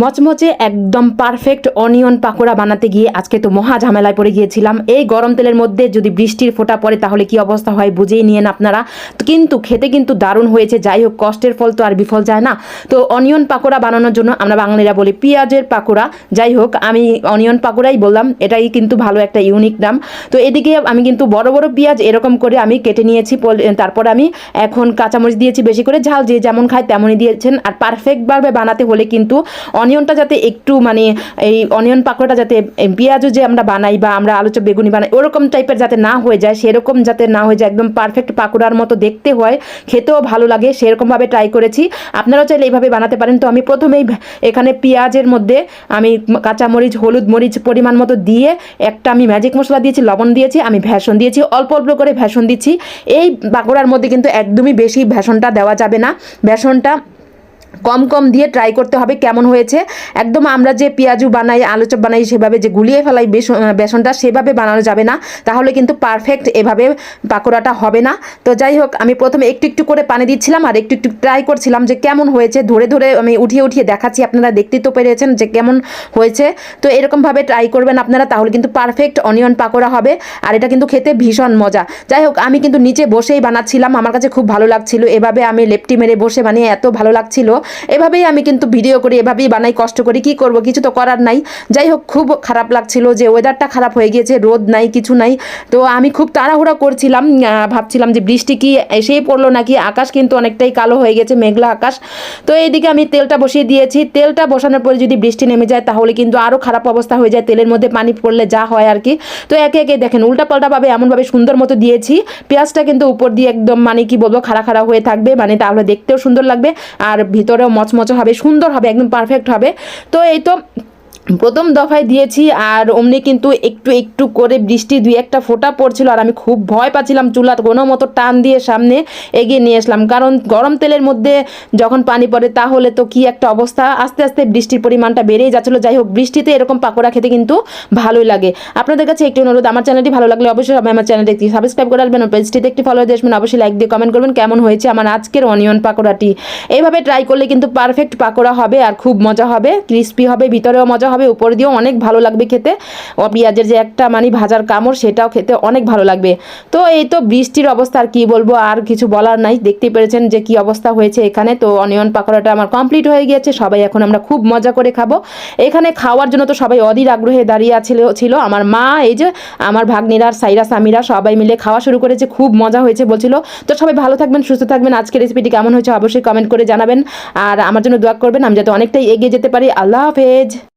মচমচে একদম perfect onion pakora বানাতে গিয়ে আজকে তো মহা ঝামেলায় পড়ে গিয়েছিলাম। এই গরম তেলের মধ্যে যদি বৃষ্টির ফোঁটা পড়ে তাহলে কি অবস্থা হয় বুঝেই নিয়েন আপনারা। কিন্তু খেতে কিন্তু দারুণ হয়েছে, যাই হোক কষ্টের ফল তো আর বিফল যায় না। তো অনিয়ন পাকোড়া বানানোর জন্য আমরা বাঙালিরা বলি পেঁয়াজের পাকোড়া। যাই হোক, আমি অনিয়ন পাকোড়াই বললাম, এটাই কিন্তু ভালো একটা ইউনিক নাম। তো এদিকে আমি কিন্তু বড় বড় পেঁয়াজ এরকম করে আমি কেটে নিয়েছি তারপর আমি এখন কাঁচামরিচ দিয়েছি বেশি করে, ঝাল যে যেমন খায় তেমনই দিয়েছেন। আর পারফেক্টভাবে বানাতে হলে কিন্তু অনিয়নটা যাতে একটু মানে এই অনিয়ন পাকোড়াটা যাতে পেঁয়াজও যে আমরা বানাই বা আমরা আলু চপ বেগুনি বানাই, ওরকম টাইপের যাতে না হয়ে যায়, সেরকম যাতে না হয়ে যায়, একদম পারফেক্ট পাকোড়ার মতো দেখতে হয়, খেতেও ভালো লাগে, সেরকমভাবে ট্রাই করেছি। আপনারাও চাইলে এইভাবে বানাতে পারেন। তো আমি প্রথমেই এখানে পেঁয়াজের মধ্যে আমি কাঁচামরিচ, হলুদ মরিচ পরিমাণ মতো দিয়ে একটা আমি ম্যাজিক মশলা দিয়েছি, লবণ দিয়েছি, আমি ভ্যাসন দিয়েছি, অল্প অল্প করে ভ্যাসন দিচ্ছি। এই পাকোড়ার মধ্যে কিন্তু একদমই বেশি ভ্যাসনটা দেওয়া যাবে না। ভ্যাসনটা কম কম দিয়ে ট্রাই করতে হবে কেমন হয়েছে। একদম আমরা যে পেঁয়াজু বানাই আলু চপ বানাই, সেভাবে যে গুলিয়ে ফেলাই বেসন বেসনটা সেভাবে বানানো যাবে না। তাহলে কিন্তু পারফেক্ট এভাবে পাকোড়াটা হবে না। তো যাই হোক, আমি প্রথমে একটু একটু করে পানি দিচ্ছিলাম আর একটু একটু ট্রাই করছিলাম যে কেমন হয়েছে। ধরে ধরে আমি উঠিয়ে উঠিয়ে দেখাচ্ছি, আপনারা দেখতেই তো পেরেছেন যে কেমন হয়েছে। তো এরকমভাবে ট্রাই করবেন আপনারা, তাহলে কিন্তু পারফেক্ট অনিয়ন পাকোড়া হবে। আর এটা কিন্তু খেতে ভীষণ মজা। যাই হোক, আমি কিন্তু নিচে বসেই বানাচ্ছিলাম। আমার কাছে খুব ভালো লাগছিল। এভাবে আমি লেপটি মেরে বসে বানিয়ে এত ভালো লাগছিল। এভাবেই আমি কিন্তু ভিডিও করি, এভাবেই বানাই, কষ্ট করি, কি করব, কিছু তো করার নাই। যাই হোক, খুব খারাপ লাগছিল যে ওয়েদারটা খারাপ হয়ে গিয়েছে, রোদ নাই, কিছু নাই। তো আমি খুব তাড়াহুড়া করছিলাম ভাবছিলাম যে বৃষ্টি কি এসেই পড়ল নাকি, আকাশ কিন্তু অনেকটাই কালো হয়ে গেছে, মেঘলা আকাশ। তো এইদিকে আমি তেলটা বসিয়ে দিয়েছি, তেলটা বসানোর পরে যদি বৃষ্টি নেমে যায় তাহলে কিন্তু আরও খারাপ অবস্থা হয়ে যায়, তেলের মধ্যে পানি পড়লে যা হয় আর কি। তো একে একে দেখেন, উল্টাপাল্টাভাবে এমনভাবে সুন্দর মতো দিয়েছি, পেঁয়াজটা কিন্তু উপর দিয়ে একদম মানে কি বলব, খাড়া খাড়া হয়ে থাকবে মানে তাহলে দেখতেও সুন্দর লাগবে, আর ভিতরেও মচমচে হবে সুন্দর হবে একদম পারফেক্ট হবে। তো এই তো প্রথম দফায় দিয়েছি আর অমনি কিন্তু একটু একটু করে বৃষ্টি দুই একটা ফোঁটা পড়ছিল আর আমি খুব ভয় পাচ্ছিলাম চুলা কোনো মতো টান দিয়ে সামনে এগিয়ে নিয়ে আসলাম। কারণ গরম তেলের মধ্যে যখন পানি পড়ে তাহলে তো কি একটা অবস্থা? আস্তে আস্তে বৃষ্টির পরিমাণটা বেড়েই যাচ্ছিল। যাই হোক, বৃষ্টিতে এরকম পাকোড়া খেতে কিন্তু ভালোই লাগে। আপনাদের কাছে একটি অনুরোধ, আমার চ্যানেলটি ভালো লাগলে অবশ্যই আমি আমার চ্যানেলটি একটি সাবস্ক্রাইব করে আসবেন পেজটিতে একটি ফলো দিয়ে আসবেন। অবশ্যই লাইক দিয়ে কমেন্ট করবেন কেমন হয়েছে আমার আজকের অনিয়ন পাকোড়াটি। এইভাবে ট্রাই করলে কিন্তু পারফেক্ট পাকোড়া হবে আর খুব মজা হবে ক্রিস্পি হবে, ভিতরেও মজা হবে, উপর দিয়েও অনেক ভালো লাগবে খেতে। পেঁয়াজের যে একটা মানে ভাজার কামড়, সেটাও খেতে অনেক ভালো লাগবে। তো এই তো বৃষ্টির অবস্থা, আর কি বলব, আর কিছু বলার নাই। দেখতেই পেরেছেন যে কি অবস্থা হয়েছে এখানে। তো অনিয়ন পাকোড়াটা আমার কমপ্লিট হয়ে গিয়েছে, সবাই এখন আমরা খুব মজা করে খাব। এখানে খাওয়ার জন্য তো সবাই অধীর আগ্রহে দাঁড়িয়ে আছিল, ছিল। আমার মা, এই যে আমার ভাগ্নিরা, সাইরা, সামিরা, সবাই মিলে খাওয়া শুরু করেছে, খুব মজা হয়েছে বলছিল। তো সবাই ভালো থাকবেন, সুস্থ থাকবেন। আজকের রেসিপিটি কেমন হয়েছে অবশ্যই কমেন্ট করে জানাবেন। আর আমার জন্য দোয়া করবেন, আমি যাতে অনেকটাই এগিয়ে যেতে পারি। আল্লাহ হাফেজ।